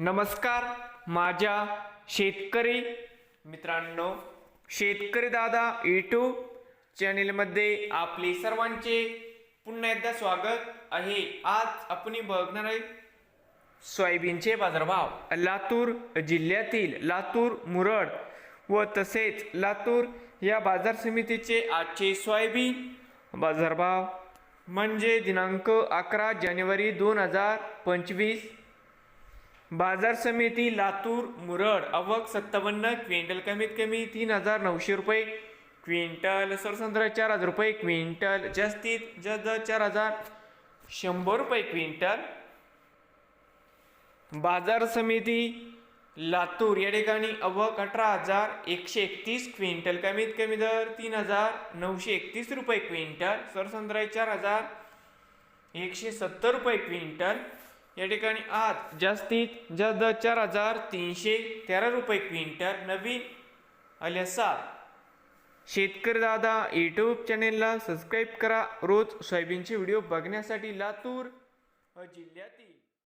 नमस्कार माझ्या शेतकरी मित्रांनो शेतकरी दादा यूट्यूब चॅनेलमध्ये आपले सर्वांचे पुन्हा एकदा स्वागत आहे. आज आपण बघणार आहे सोयाबीनचे बाजारभाव. लातूर जिल्ह्यातील लातूर मुरड व तसेच लातूर या बाजार समितीचे आजचे सोयाबीन बाजारभाव. म्हणजे दिनांक अकरा जानेवारी दोन हजार पंचवीस बाजार समिती लातूर मुरड अवक सत्तावन्न क्विंटल कमीत कमी तीन हजार नऊशे रुपये. क्विंटल सरसंद्र चार हजार रुपये क्विंटल जास्तीत जास्त चार हजार शंभर रुपये क्विंटल. बाजार समिती लातूर या ठिकाणी अवक अठरा हजार एकशे एकतीस क्विंटल कमीत कमी दर तीन हजार नऊशे एकतीस रुपये क्विंटल. सरसंद्राई चार हजार एकशे सत्तर रुपये क्विंटल. या ठिकाणी आज जास्तीत जास्त चार हजार तीनशे तेरा रुपये क्विंटल नवीन आल्या शेतकरी दादा यूट्यूब चॅनेलला सबस्क्राईब करा. रोज सोयाबीनचे व्हिडिओ बघण्यासाठी लातूर जिल्ह्यातील